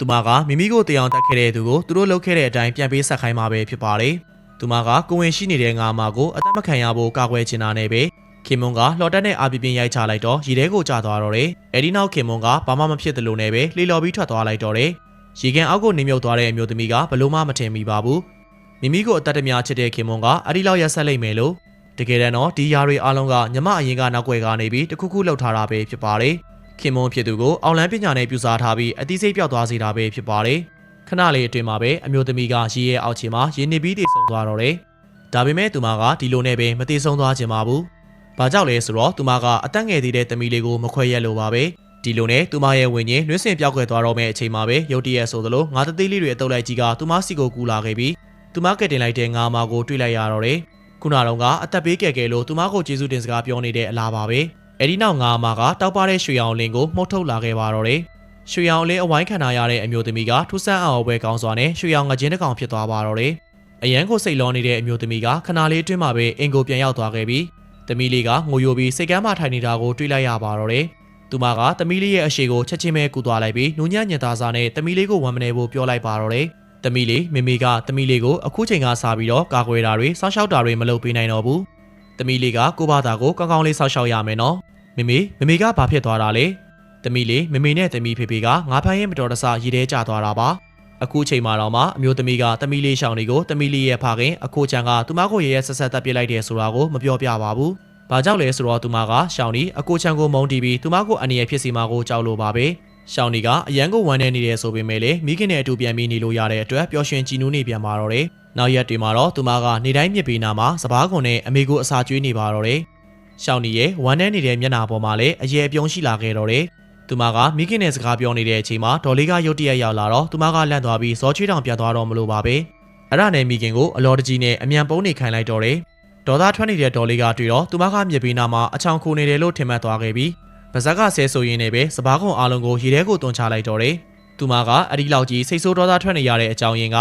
သူမကမိမိကိုတရားတက်ခဲ့တဲ့သူကိုသူတို့လုပ်ခဲ့တဲ့အတိုင်းပြန်ပေးဆက်ခိုင်းမှာပဲဖြစ်ပါတယ်။သူမကကိုဝင်ရှိနေတဲ့ငါမကိုအသက်မခံရဖို့ကာကွယ်ချင်တာနဲ့ပဲခင်မွန်ကလှော်တက်နဲ့အာပြပြင်းရိုက်ချလိုက်တော့ရေထဲကိုကျသွားတော့တယ်။အဲဒီနောက်ခင်မွန်ကဘာမှမဖြစ်သလိုနဲ့ပဲလှေလော်ပြီးထွက်သွားလိုက်တော့တယ်။ရေကန်အောက်ကိုနေမြုပ်သွားတဲ့အမျိုးသမီးကဘလို့မှမထင်မိပါဘူး။မိမိကိုအသက်တမချစ်တဲ့ခင်မွန်ကအဒီလောက်ရက်ဆက်လိုက်မယ်လို့တကယ်တမ်းတော့ဒီຢာတွေအားလုံးကညမအရင်ကနောက်ွယ်ကနေပြီးတခုခုလှုပ်ထားတာပဲဖြစ်ပါတယ်။ ခင်မွန်ဖြစ်သူကိုအောင်လန်းပညာနဲ့ပြူစားထားပြီးအသိစိတ်ပြောက်သွားစေတာပဲဖြစ်ပါတယ်။ခဏလေးအတွင်းမှာပဲအမျိုးသမီးကရေရဲ့အောက်ခြေမှာရင်းနေပြီးတည်ဆုံသွားတော့တယ်။ဒါပေမဲ့သူမကဒီလိုနဲ့ပဲမတည်ဆုံသွားခြင်းပါဘူး။ဘာကြောင့်လဲဆိုတော့သူမကအသက်ငယ်သေးတဲ့သမီးလေးကိုမခွဲရက်လို့ပါပဲ။ဒီလိုနဲ့သူမရဲ့ဝิญဉ်နှွှင်းစင်ပြောက်ကွယ်သွားတော့မယ့်အချိန်မှာပဲရုတ်တရက်ဆိုသလိုငါးတသေးလေးတွေအတုပ်လိုက်ကြီးကသူမစီကိုကူလာခဲ့ပြီးသူမကတင်လိုက်တဲ့ငါးမကိုတွေ့လိုက်ရတော့တယ်။ခုနတော့ကအသက်ပေးကယ်ကယ်လို့သူမကိုကျေးဇူးတင်စကားပြောနေတဲ့အလားပါပဲ။ အဲဒီနောက်ငါးမကတောက်ပတဲ့ရွှေရောင်လင်းကိုမှုတ်ထုတ်လာခဲ့ပါတော့တယ်။ရွှေရောင်လင်းအဝိုင်းခံထားရတဲ့အမျိုးသမီးကထူးဆန်းအောင်ပွဲကောင်းစွာနဲ့ရွှေရောင်ငကြင်းတစ်ကောင်ဖြစ်သွားပါတော့တယ်။အရန်ကိုစိတ်လောနေတဲ့အမျိုးသမီးကခဏလေးအတွင်းမှာပဲအင်ကိုပြန်ရောက်သွားခဲ့ပြီးသမီးလေးကငိုယိုပြီးစိတ်ကမ်းမှထိုင်နေတာကိုတွေ့လိုက်ရပါတော့တယ်။သူမကသမီးလေးရဲ့အရှိကိုချက်ချင်းပဲကူသွားလိုက်ပြီးနူးညံ့ညင်သားစားနဲ့သမီးလေးကိုဝမ်းမနေဖို့ပြောလိုက်ပါတော့တယ်။သမီးလေးမိမိကသမီးလေးကိုအခုချိန်ကစားပြီးတော့ကာကွယ်တာတွေစောင့်ရှောက်တာတွေမလုပ်ပေးနိုင်တော့ဘူး။ သမီးလေးကကိုဘာသာကိုကောင်းကောင်းလေးစောင့်ရှောက်ရမယ်နော်။မိမိမိမိကဘာဖြစ်သွားတာလဲ။သမီးလေးမိမိနဲ့သမီးဖေဖေကငါဖမ်းရင်မတော်တဆရေထဲကျသွားတာပါ။အခုချိန်မှာတော့မှအမျိုးသမီးကသမီးလေးရှောင်းတွေကိုသမီးလေးရဲ့ဖခင်အခုချံကသူမကိုရရဆက်ဆက်တက်ပြစ်လိုက်တယ်ဆိုတာကိုမပြောပြပါဘူး။ဘာကြောင့်လဲဆိုတော့သူမကရှောင်းနီအကိုချံကိုမုန်းတီးပြီးသူမကိုအနေရဖြစ်စီမှာကိုကြောက်လို့ပါပဲ။ရှောင်းနီကအရန်ကိုဝမ်းနေနေတယ်ဆိုပေမဲ့လေမိခင်နဲ့အတူပြန်ပြီးနေလို့ရတဲ့အတွက်ပျော်ရွှင်ကြည်နူးနေပြန်ပါတော့တယ်။ နောက်ရက်တွေမှာတော့သူမကနေတိုင်းမြစ်ပေးနာမှာစပားခွန်နဲ့အမေကိုအစာကျွေးနေပါတော့တယ်။ရှောင်းနီရဲ့ဝမ်းနေနေတဲ့မျက်နှာပေါ်မှာလည်းအရေအပြုံးရှိလာခဲ့တော့တယ်။သူမကမိခင်နဲ့စကားပြောနေတဲ့အချိန်မှာဒေါ်လေးကရုတ်တရက်ရောက်လာတော့သူမကလန့်သွားပြီးဇောချွေးတောင်ပြတ်သွားတော့မလို့ပါပဲ။အဲ့ဒါနဲ့မိခင်ကိုအလော်တကြီးနဲ့အမြန်ပုံးနေခိုင်းလိုက်တော့တယ်။ဒေါ်သားထွက်နေတဲ့ဒေါ်လေးကတွေ့တော့သူမကမြစ်ပေးနာမှာအချောင်ခိုနေတယ်လို့ထင်မှတ်သွားခဲ့ပြီးပါဇက်ကဆဲဆိုရင်းနဲ့ပဲစပားခွန်အားလုံးကိုရေထဲကိုတွန်းချလိုက်တော့တယ်။သူမကအဒီလောက်ကြီးစိတ်ဆိုးဒေါသထွက်နေရတဲ့အကြောင်းရင်းက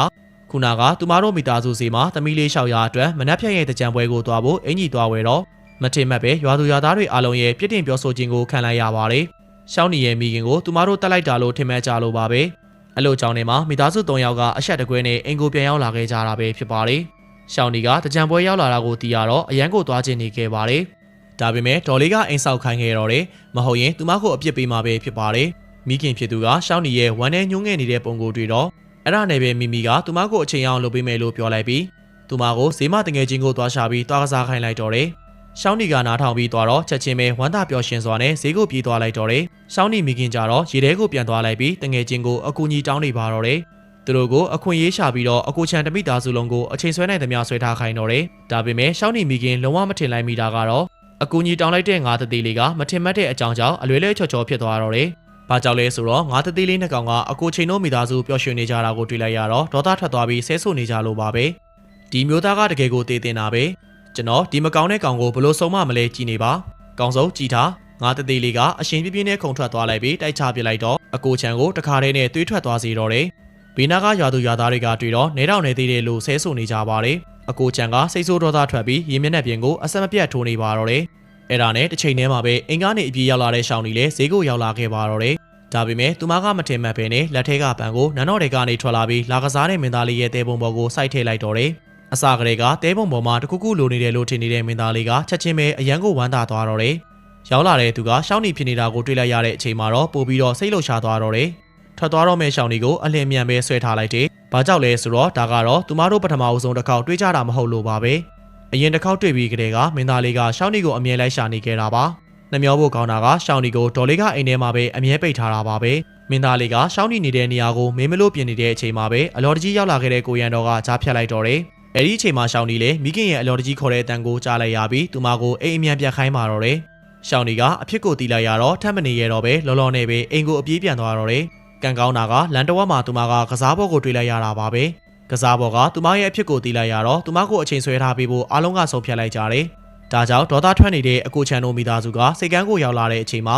ခုနကသူမတို့မိသားစုစီမှာသမီးလေးလျှောက်ရအတွက်မနှက်ဖြတ်ရဲ့တကြံပွဲကိုသွားဖို့အင်ကြီးသွားဝဲတော့မထင်မှတ်ပဲရွာသူရွာသားတွေအားလုံးရဲ့ပြစ်တင်ပြောဆိုခြင်းကိုခံလိုက်ရပါတယ်။ရှောင်းနီရဲ့မိခင်ကိုသူမတို့တက်လိုက်တာလို့ထင်မှတ်ကြလို့ပါပဲ။အဲ့လိုကြောင့်နေမှာမိသားစု၃ယောက်ကအဆက်တကွဲနဲ့အင်ကိုပြန်ရောက်လာခဲ့ကြတာပဲဖြစ်ပါတယ်။ရှောင်းနီကတကြံပွဲရောက်လာတာကိုသိရတော့အရန်ကိုသွားခြင်းနေခဲ့ပါတယ်။ဒါပေမဲ့ဒေါ်လေးကအိမ်ဆောက်ခိုင်းခဲ့တော့တယ်။မဟုတ်ရင်သူမကိုအပြစ်ပေးမှာပဲဖြစ်ပါတယ်။မိခင်ဖြစ်သူကရှောင်းနီရဲ့ဝမ်းနဲ့ညှိုးငယ်နေတဲ့ပုံကိုတွေ့တော့ အဲ့ဒါနဲ့ပဲမိမိကသူမကိုအချိန်အောင်လုပ်ပေးမယ်လို့ပြောလိုက်ပြီးသူမကိုဈေးမတငယ်ချင်းကိုသွားရှာပြီးသွားကစားခိုင်းလိုက်တော့တယ်။ရှောင်းနီကနားထောင်ပြီးသွားတော့ချက်ချင်းပဲဝမ်းသာပျော်ရွှင်စွာနဲ့ဈေးကိုပြေးသွားလိုက်တော့တယ်။ရှောင်းနီမိခင်ကြတော့ရေထဲကိုပြန်သွားလိုက်ပြီးတငယ်ချင်းကိုအကူကြီးတောင်းနေပါတော့တယ်။သူတို့ကိုအခွင့်အရေးရှာပြီးတော့အကူချန်တမိသားစုလုံးကိုအချိန်ဆွဲနိုင်သမျှဆွဲထားခိုင်းတော့တယ်။ဒါပေမဲ့ရှောင်းနီမိခင်လုံးဝမထင်လိုက်မိတာကတော့အကူကြီးတောင်းလိုက်တဲ့ငါးတသေးလေးကမထင်မှတ်တဲ့အကြောင်းကြောင့်အလွဲလွဲချော်ချော်ဖြစ်သွားတော့တယ်။ ဘာကြောင့်လဲဆိုတော့ငါးတသေးလေးနှစ်ကောင်ကအကူချိန်တို့မိသားစုပျော်ရွှင်နေကြတာကိုတွေ့လိုက်ရတော့ဒေါသထွက်သွားပြီးဆဲဆူနေကြလို့ပါပဲ။ဒီမျိုးသားကတကယ်ကိုတည်တင်တာပဲ။ကျွန်တော်ဒီမကောင်းတဲ့ကောင်ကိုဘလို့ဆုံးမမလဲကြည်နေပါ။ကောင်စုံကြည်ထားငါးတသေးလေးကအရှင်ပြပြင်းနဲ့ခုံထွက်သွားလိုက်ပြီးတိုက်ချပစ်လိုက်တော့အကူချံကိုတခါတည်းနဲ့သွေးထွက်သွားစေတော့တယ်။ဘေးနာကရွာသူရွာသားတွေကတွေ့တော့နေတော့နေသေးတယ်လို့ဆဲဆူနေကြပါတယ်။အကူချံကစိတ်ဆိုးဒေါသထွက်ပြီးရေမျက်နှာပြင်ကိုအဆက်မပြတ်ထိုးနေပါတော့တယ်။ အဲ့ဒါနဲ့တစ်ချိန်တည်းမှာပဲအင်ကားနေအပြေးရောက်လာတဲ့ရှောင်းကြီးလည်းဈေးကိုရောက်လာခဲ့ပါတော့တယ်။ဒါပေမဲ့သူမကမထင်မှတ်ပဲနဲ့လက်ထဲကပန်ကိုနန်းတော်တွေကနေထွက်လာပြီးလာကစားတဲ့မင်းသားလေးရဲ့တဲပုံပေါ်ကိုစိုက်ထည့်လိုက်တော့တယ်။အစာကလေးကတဲပုံပေါ်မှာတခုခုလိုနေတယ်လို့ထင်နေတဲ့မင်းသားလေးကချက်ချင်းပဲအရန်ကိုဝမ်းသာသွားတော့တယ်။ရောက်လာတဲ့သူကရှောင်းနေဖြစ်နေတာကိုတွေ့လိုက်ရတဲ့အချိန်မှာတော့ပို့ပြီးတော့စိတ်လှုပ်ရှားသွားတော့တယ်။ထွက်သွားတော့မယ့်ရှောင်းဒီကိုအလင်းမြန်ပဲဆွဲထားလိုက်တယ်။ဘာကြောင့်လဲဆိုတော့ဒါကတော့သူမတို့ပထမအဆုံးတစ်ခေါက်တွေးကြတာမဟုတ်လို့ပါပဲ။ အရင်တစ်ခေါက်တွေ့ပြီးကတည်းကမင်းသားလေးကရှောင်းဒီကိုအမြဲလိုက်ရှာနေခဲ့တာပါ။နှမျောဖို့ကောင်းတာကရှောင်းဒီကိုဒေါ်လေးကအိမ်ထဲမှာပဲအမြဲပိတ်ထားတာပါပဲ။မင်းသားလေးကရှောင်းဒီနေတဲ့နေရာကိုမင်းမလို့ပြင်နေတဲ့အချိန်မှာပဲအလော်တကြီးရောက်လာခဲ့တဲ့ကိုရန်တော်ကကြားဖြတ်လိုက်တော့တယ်။အဲဒီအချိန်မှာရှောင်းဒီလည်းမိခင်ရဲ့အလော်တကြီးခေါ်တဲ့အတန်ကိုကြားလိုက်ရပြီးသူမကိုအိမ်အမြန်ပြန်ခိုင်းပါတော့တယ်။ရှောင်းဒီကအဖြစ်ကိုတီးလိုက်ရတော့ထပ်မနေရတော့ပဲလော်လော်နဲ့ပဲအိမ်ကိုအပြေးပြန်သွားတော့တယ်။ကံကောင်းတာကလန်တဝက်မှာသူမကကစားဘောကိုတွေ့လိုက်ရတာပါပဲ။ ကစားဘောကသူမရဲ့အဖြစ်ကိုတီးလိုက်ရတော့သူမကိုအချိန်ဆွဲထားပေးဖို့အားလုံးကဆုံးဖြတ်လိုက်ကြတယ်။ဒါကြောင့်ဒေါသထွက်နေတဲ့အကိုချန်တို့မိသားစုကစိတ်ကန်းကိုရောက်လာတဲ့အချိန်မှာ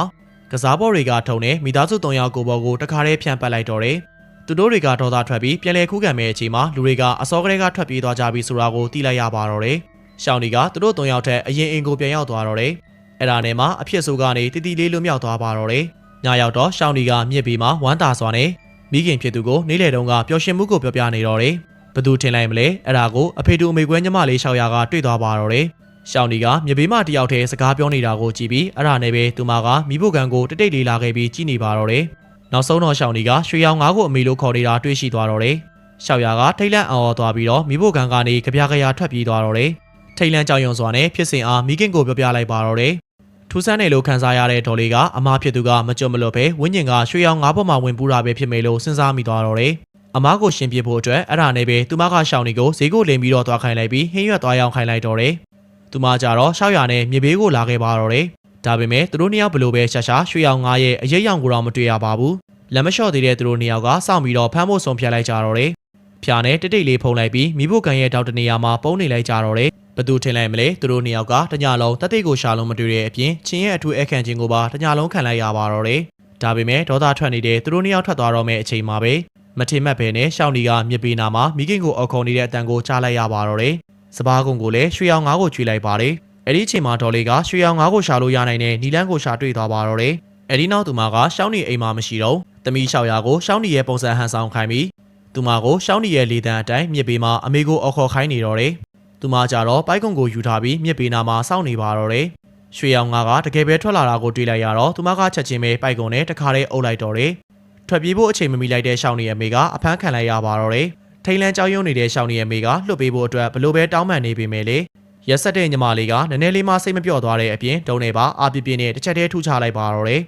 ကစားဘောတွေကထုံနေမိသားစု၃ယောက်ကိုဘောကိုတခါတည်းဖြန့်ပတ်လိုက်တော့တယ်။သူတို့တွေကဒေါသထွက်ပြီးပြန်လည်ခုခံမဲ့အချိန်မှာလူတွေကအစောကလေးကထွက်ပြေးသွားကြပြီဆိုတာကိုသိလိုက်ရပါတော့တယ်။ရှောင်းဒီကသူတို့၃ယောက်ထက်အရင်အင်ကိုပြန်ရောက်သွားတော့တယ်။အဲ့ဒါနဲ့မှအဖြစ်ဆိုးကနေတတိလေးလွတ်မြောက်သွားပါတော့တယ်။ညရောက်တော့ရှောင်းဒီကမြစ်ပြီးမှဝမ်းသာစွာနဲ့ မိခင်ဖြစ်သူကိုနေ့လေတုန်းကပျော်ရွှင်မှုကိုပြောပြနေတော့တယ်ဘသူထင်လိုက်မလဲအဲ့ဒါကိုအဖေတူအမေကွဲညီမလေးရှောက်ရကတွေ့သွားပါတော့တယ်ရှောင်းဒီကမြေဘေးမှတယောက်တည်းစကားပြောနေတာကိုကြည့်ပြီးအဲ့ဒါနဲ့ပဲသူမကမိဖို့ကန်ကိုတိတ်တိတ်လေးလာခဲ့ပြီးကြည့်နေပါတော့တယ်နောက်ဆုံးတော့ရှောင်းဒီကရွှေရောင်ငါးကိုအမေလို့ခေါ်နေတာတွေ့ရှိသွားတော့တယ်ရှောက်ရကထိတ်လန့်အောင်သွားပြီးတော့မိဖို့ကန်ကနေကြပြားကြရာထွက်ပြေးသွားတော့တယ်ထိတ်လန့်ကြောင်ယုံစွာနဲ့ဖြစ်စဉ်အားမိခင်ကိုပြောပြလိုက်ပါတော့တယ်ထူး ဆန်းတယ်လို့ခန်းစားရတဲ့ဒေါ်လေးကအမားဖြစ်သူကမကြွမလွတ်ပဲဝင်းကျင်ကရွှေရောင်ငါးပေါ်မှာဝင်ပူးတာပဲဖြစ်မယ်လို့စဉ်းစားမိသွားတော့တယ်။အမားကိုရှင်ပြဖို့အတွက်အဲ့ဒါနဲ့ပဲသူမကရှောင်းနေကိုဈေးကိုလင်းပြီးတော့သွားခိုင်းလိုက်ပြီးဟင်းရွက်သွားရောင်းခိုင်းလိုက်တော့တယ်။သူမကြတော့ရှောက်ရနဲ့မြေဘေးကိုလာခဲ့ပါတော့တယ်။ဒါပေမဲ့သူတို့နှစ်ယောက်ဘလို့ပဲရှာရှာရွှေရောင်ငါးရဲ့အရေးရောင်ကိုတော့မတွေ့ရပါဘူး။လက်မလျှော့သေးတဲ့သူတို့နှစ်ယောက်ကစောင့်ပြီးတော့ဖမ်းဖို့ဆုံးဖြတ်လိုက်ကြတော့တယ်။ဖျာနဲ့တိတ်တိတ်လေးဖုံလိုက်ပြီးမိဖို့ကန်ရဲ့တောက်တနေရာမှာပုံနေလိုက်ကြတော့တယ် ဘသူထင်လိုက်မလဲသူတို့နှစ်ယောက်ကတညလုံးတက်တိတ်ကိုရှာလုံးမတွေ့တဲ့အပြင်ချင်းရဲ့အထူးအခန့်ချင်းကိုပါတညလုံးခံလိုက်ရပါတော့တယ်။ဒါပေမဲ့ဒေါသထွက်နေတဲ့သူတို့နှစ်ယောက်ထွက်သွားတော့မယ့်အချိန်မှာပဲမထင်မှတ်ပဲနဲ့ရှောင်းဒီကမြစ်ပေနာမှာမိခင်ကိုအော်ခုံနေတဲ့အတန်ကိုကြားလိုက်ရပါတော့တယ်။စပားကုံကိုလည်းရွှေအောင်ငါးကိုချွေလိုက်ပါတယ်။အဲ့ဒီအချိန်မှာဒေါ်လေးကရွှေအောင်ငါးကိုရှာလို့ရနိုင်တဲ့နီလန်းကိုရှာတွေ့သွားပါတော့တယ်။အဲ့ဒီနောက်သူမကရှောင်းဒီအိမ်မှာမရှိတော့တမီရှောက်ရကိုရှောင်းဒီရဲ့ပုံစံဟန်ဆောင်ခိုင်းပြီးသူမကိုရှောင်းဒီရဲ့လေတံအတိုင်းမြစ်ပေမှာအမေကိုအော်ခေါ်ခိုင်းနေတော့တယ်။ သူမကြတော့ပိုက်ကွန်ကိုယူထားပြီးမြစ်ပေနာမှာစောင့်နေပါတော့တယ်။ရွှေရောင်ငါကတကယ်ပဲထွက်လာတာကိုတွေ့လိုက်ရတော့သူမကချက်ချင်းပဲပိုက်ကွန်နဲ့တခါတည်းအုပ်လိုက်တော့တယ်။ထွက်ပြေးဖို့အချိန်မမီလိုက်တဲ့ရှောင်းနေရဲ့မိကအဖမ်းခံလိုက်ရပါတော့တယ်။ထိန်လန်းကြောက်ရွံ့နေတဲ့ရှောင်းနေရဲ့မိကလွတ်ပေးဖို့အတွက်ဘလို့ပဲတောင်းပန်နေပေမဲ့လေရက်ဆက်တဲ့ညီမလေးကနည်းနည်းလေးမှစိတ်မပြော့သွားတဲ့အပြင်ဒုံနေပါအာပြပြနဲ့တစ်ချက်တည်းထူချလိုက်ပါတော့တယ်